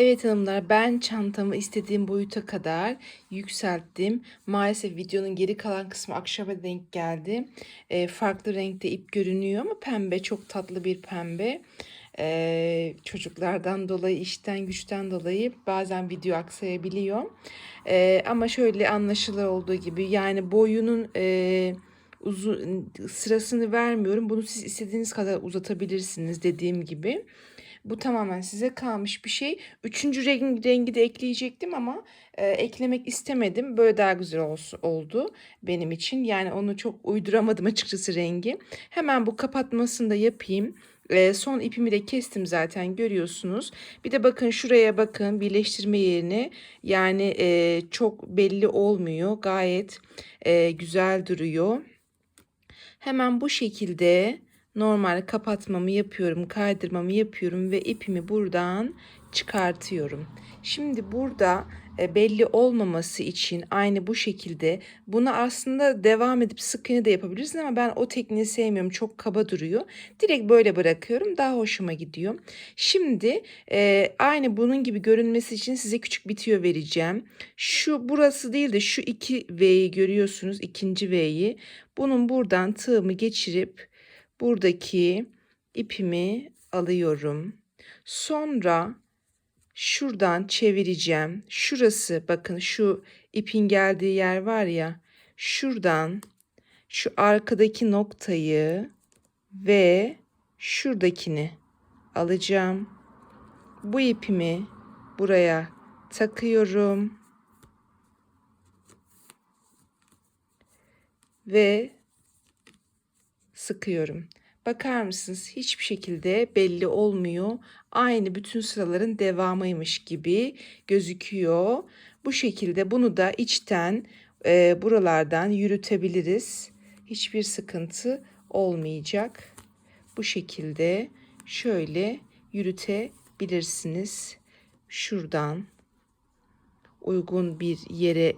Evet hanımlar ben çantamı istediğim boyuta kadar yükselttim. Maalesef videonun geri kalan kısmı akşama denk geldi. Ee, farklı renkte ip görünüyor ama pembe çok tatlı bir pembe. Ee, çocuklardan dolayı işten güçten dolayı bazen video aksayabiliyor. Ee, ama şöyle anlaşılır olduğu gibi yani boyunun... E, uzun sırasını vermiyorum. Bunu siz istediğiniz kadar uzatabilirsiniz dediğim gibi. Bu tamamen size kalmış bir şey. Üçüncü rengi, rengi de ekleyecektim ama e, eklemek istemedim. Böyle daha güzel olsun, oldu benim için. Yani onu çok uyduramadım açıkçası rengi. Hemen bu kapatmasını da yapayım. E, son ipimi de kestim zaten görüyorsunuz. Bir de bakın şuraya bakın birleştirme yerine yani e, çok belli olmuyor. Gayet e, güzel duruyor. Hemen bu şekilde normal kapatmamı yapıyorum, kaydırmamı yapıyorum ve ipimi buradan çıkartıyorum. Şimdi burada e, belli olmaması için aynı bu şekilde bunu aslında devam edip sık iğne de yapabilirsiniz ama ben o tekniği sevmiyorum. Çok kaba duruyor. Direkt böyle bırakıyorum. Daha hoşuma gidiyor. Şimdi e, aynı bunun gibi görünmesi için size küçük bir tüyo vereceğim. Şu burası değil de şu iki V'yi görüyorsunuz. ikinci V'yi. Bunun buradan tığımı geçirip buradaki ipimi alıyorum. Sonra şuradan çevireceğim. Şurası bakın şu ipin geldiği yer var ya. Şuradan şu arkadaki noktayı ve şuradakini alacağım. Bu ipimi buraya takıyorum. Ve sıkıyorum. Bakar mısınız? Hiçbir şekilde belli olmuyor. Aynı bütün sıraların devamıymış gibi gözüküyor. Bu şekilde bunu da içten e, buralardan yürütebiliriz. Hiçbir sıkıntı olmayacak. Bu şekilde şöyle yürütebilirsiniz. Şuradan uygun bir yere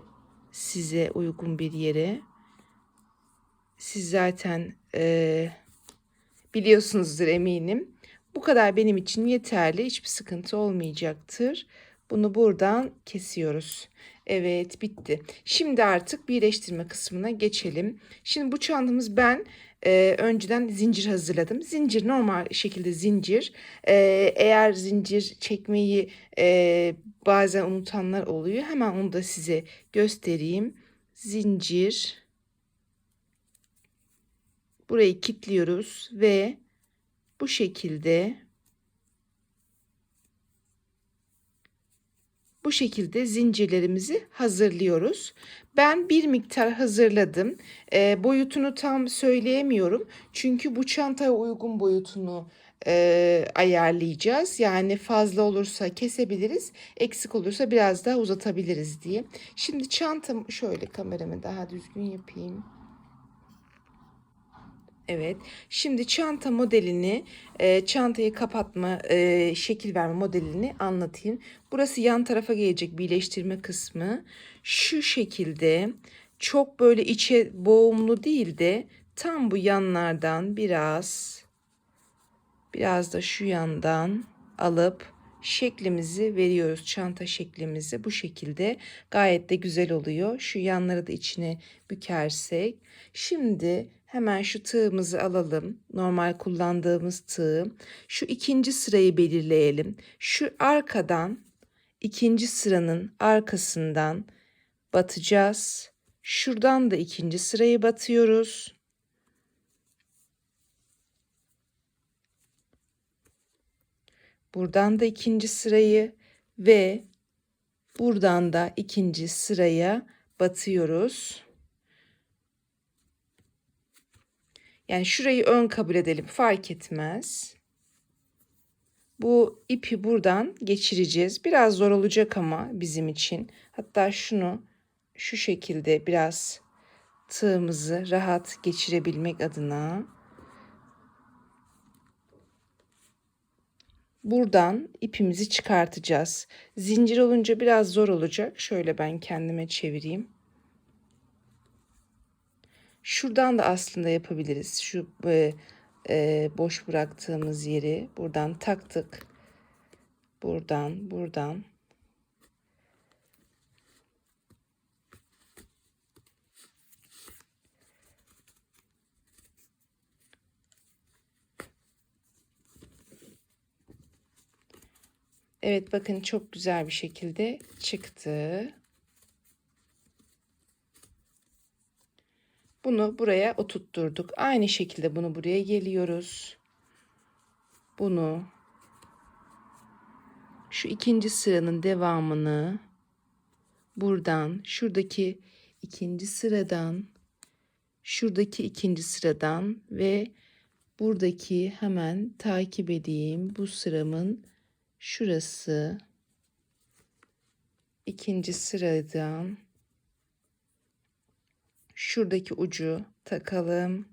size uygun bir yere siz zaten e, biliyorsunuzdur eminim. Bu kadar benim için yeterli. Hiçbir sıkıntı olmayacaktır. Bunu buradan kesiyoruz. Evet bitti. Şimdi artık birleştirme kısmına geçelim. Şimdi bu çantamız ben e, önceden zincir hazırladım. Zincir normal şekilde zincir. E, eğer zincir çekmeyi e, bazen unutanlar oluyor. Hemen onu da size göstereyim. Zincir Burayı kilitliyoruz ve bu şekilde bu şekilde zincirlerimizi hazırlıyoruz. Ben bir miktar hazırladım. E, boyutunu tam söyleyemiyorum. Çünkü bu çantaya uygun boyutunu e, ayarlayacağız. Yani fazla olursa kesebiliriz. Eksik olursa biraz daha uzatabiliriz diye. Şimdi çantam şöyle kameramı daha düzgün yapayım. Evet. Şimdi çanta modelini, e, çantayı kapatma, e, şekil verme modelini anlatayım. Burası yan tarafa gelecek birleştirme kısmı. Şu şekilde çok böyle içe boğumlu değil de tam bu yanlardan biraz biraz da şu yandan alıp şeklimizi veriyoruz. Çanta şeklimizi bu şekilde gayet de güzel oluyor. Şu yanları da içine bükersek. Şimdi Hemen şu tığımızı alalım. Normal kullandığımız tığ. Şu ikinci sırayı belirleyelim. Şu arkadan ikinci sıranın arkasından batacağız. Şuradan da ikinci sırayı batıyoruz. Buradan da ikinci sırayı ve buradan da ikinci sıraya batıyoruz. Yani şurayı ön kabul edelim fark etmez. Bu ipi buradan geçireceğiz. Biraz zor olacak ama bizim için. Hatta şunu şu şekilde biraz tığımızı rahat geçirebilmek adına buradan ipimizi çıkartacağız. Zincir olunca biraz zor olacak. Şöyle ben kendime çevireyim. Şuradan da aslında yapabiliriz. Şu e, e, boş bıraktığımız yeri buradan taktık. buradan, buradan. Evet bakın çok güzel bir şekilde çıktı. Bunu buraya oturtturduk. Aynı şekilde bunu buraya geliyoruz. Bunu şu ikinci sıranın devamını buradan şuradaki ikinci sıradan şuradaki ikinci sıradan ve buradaki hemen takip edeyim bu sıramın şurası ikinci sıradan şuradaki ucu takalım.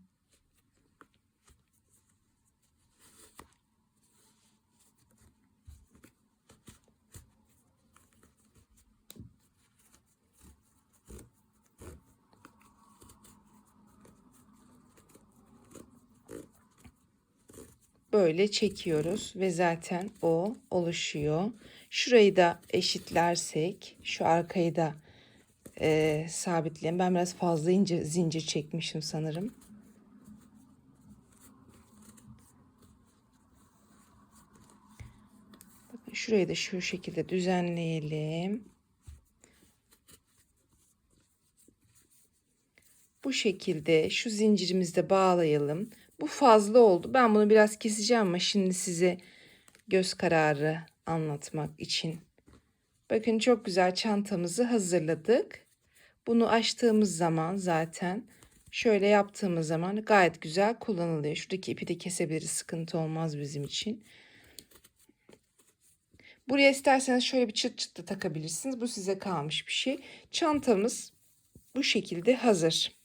Böyle çekiyoruz ve zaten o oluşuyor. Şurayı da eşitlersek şu arkayı da e, sabitleyelim. Ben biraz fazla ince zincir çekmişim sanırım. Bakın şurayı da şu şekilde düzenleyelim. Bu şekilde şu zincirimizde bağlayalım. Bu fazla oldu. Ben bunu biraz keseceğim ama şimdi size göz kararı anlatmak için. Bakın çok güzel çantamızı hazırladık. Bunu açtığımız zaman zaten şöyle yaptığımız zaman gayet güzel kullanılıyor. Şuradaki ipi de kesebiliriz. Sıkıntı olmaz bizim için. Buraya isterseniz şöyle bir çıt çıt da takabilirsiniz. Bu size kalmış bir şey. Çantamız bu şekilde hazır.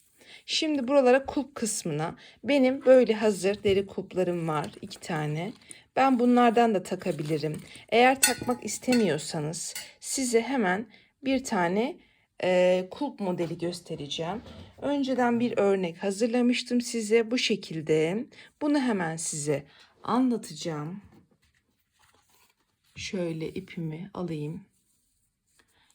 Şimdi buralara kulp kısmına benim böyle hazır deri kulplarım var iki tane. Ben bunlardan da takabilirim. Eğer takmak istemiyorsanız size hemen bir tane kulp modeli göstereceğim. Önceden bir örnek hazırlamıştım size bu şekilde. Bunu hemen size anlatacağım. Şöyle ipimi alayım.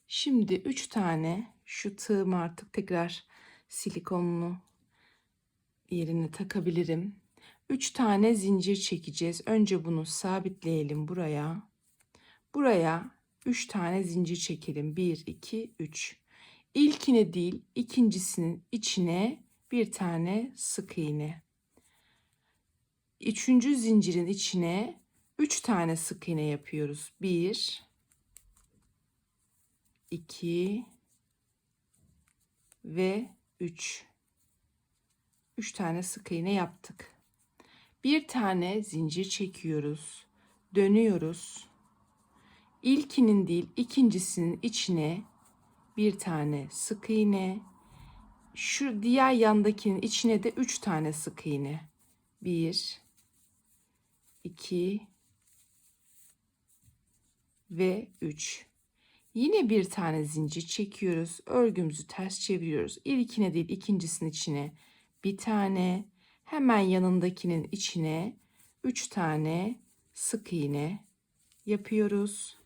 Şimdi 3 tane şu tığım artık tekrar silikonlu yerine takabilirim. 3 tane zincir çekeceğiz. Önce bunu sabitleyelim buraya. Buraya 3 tane zincir çekelim. 1 2 3. İlkine değil, ikincisinin içine bir tane sık iğne. Üçüncü zincirin içine 3 tane sık iğne yapıyoruz. 1 2 ve 3. 3 tane sık iğne yaptık. Bir tane zincir çekiyoruz. Dönüyoruz. İlkinin değil ikincisinin içine bir tane sık iğne. Şu diğer yandakinin içine de 3 tane sık iğne. 1 2 ve 3. Yine bir tane zincir çekiyoruz. Örgümüzü ters çeviriyoruz. İlkine değil ikincisinin içine bir tane. Hemen yanındakinin içine üç tane sık iğne yapıyoruz.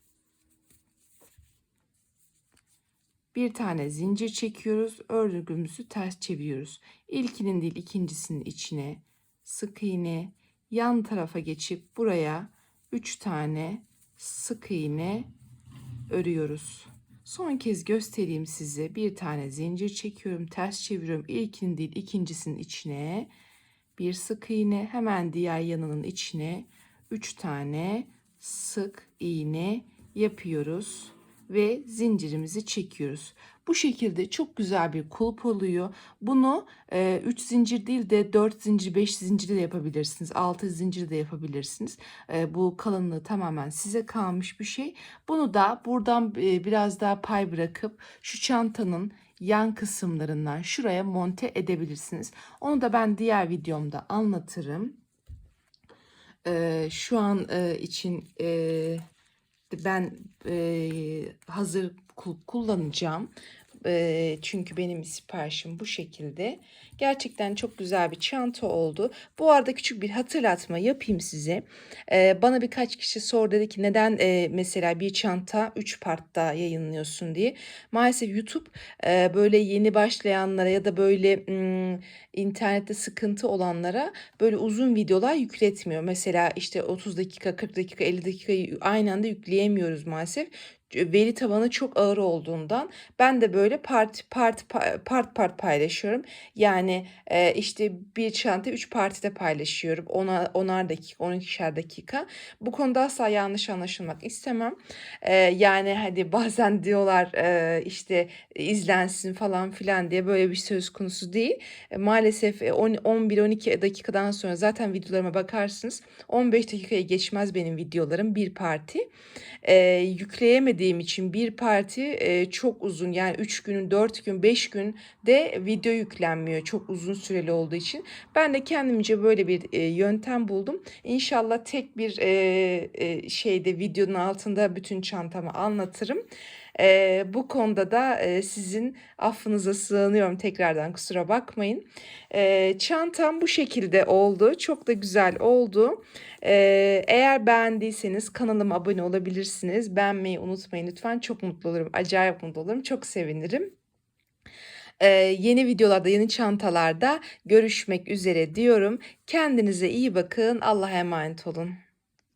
Bir tane zincir çekiyoruz. Örgümüzü ters çeviriyoruz. İlkinin değil ikincisinin içine sık iğne. Yan tarafa geçip buraya üç tane sık iğne örüyoruz. Son kez göstereyim size. Bir tane zincir çekiyorum. Ters çeviriyorum. İlkinin değil ikincisinin içine. Bir sık iğne. Hemen diğer yanının içine. Üç tane sık iğne yapıyoruz. Ve zincirimizi çekiyoruz. Bu şekilde çok güzel bir kulp oluyor. Bunu 3 e, zincir değil de 4 zincir, 5 zincir de yapabilirsiniz. 6 zincir de yapabilirsiniz. E, bu kalınlığı tamamen size kalmış bir şey. Bunu da buradan e, biraz daha pay bırakıp şu çantanın yan kısımlarından şuraya monte edebilirsiniz. Onu da ben diğer videomda anlatırım. E, şu an e, için e, ben e, hazır kullanacağım. Çünkü benim siparişim bu şekilde. Gerçekten çok güzel bir çanta oldu. Bu arada küçük bir hatırlatma yapayım size. Bana birkaç kişi sordu dedi ki neden mesela bir çanta 3 partta yayınlıyorsun diye. Maalesef YouTube böyle yeni başlayanlara ya da böyle internette sıkıntı olanlara böyle uzun videolar yükletmiyor. Mesela işte 30 dakika, 40 dakika, 50 dakikayı aynı anda yükleyemiyoruz maalesef. Veri tabanı çok ağır olduğundan ben de böyle part part pa- part part paylaşıyorum. Yani e, işte bir çanta 3 partide paylaşıyorum. Ona onar dakika, 12'şer dakika. Bu konuda asla yanlış anlaşılmak istemem. E, yani hadi bazen diyorlar e, işte izlensin falan filan diye böyle bir söz konusu değil. E, maalesef 11-12 dakikadan sonra zaten videolarıma bakarsınız. 15 dakikaya geçmez benim videolarım bir parti. E, yükleyemediğim için bir parti e, çok uzun yani 3 gün, 4 gün, 5 gün de video yüklenmiyor çok uzun süreli olduğu için. Ben de kendimce böyle bir e, yöntem buldum. İnşallah tek bir e, e, şeyde videonun altında bütün çantamı anlatırım. Eee, bu konuda da eee, sizin affınıza sığınıyorum tekrardan kusura bakmayın. Eee, çantam bu şekilde oldu. Çok da güzel oldu. Eee, eğer beğendiyseniz kanalıma abone olabilirsiniz. Beğenmeyi unutmayın lütfen. Çok mutlu olurum. Acayip mutlu olurum. Çok sevinirim. Eee, yeni videolarda, yeni çantalarda görüşmek üzere diyorum. Kendinize iyi bakın. Allah'a emanet olun.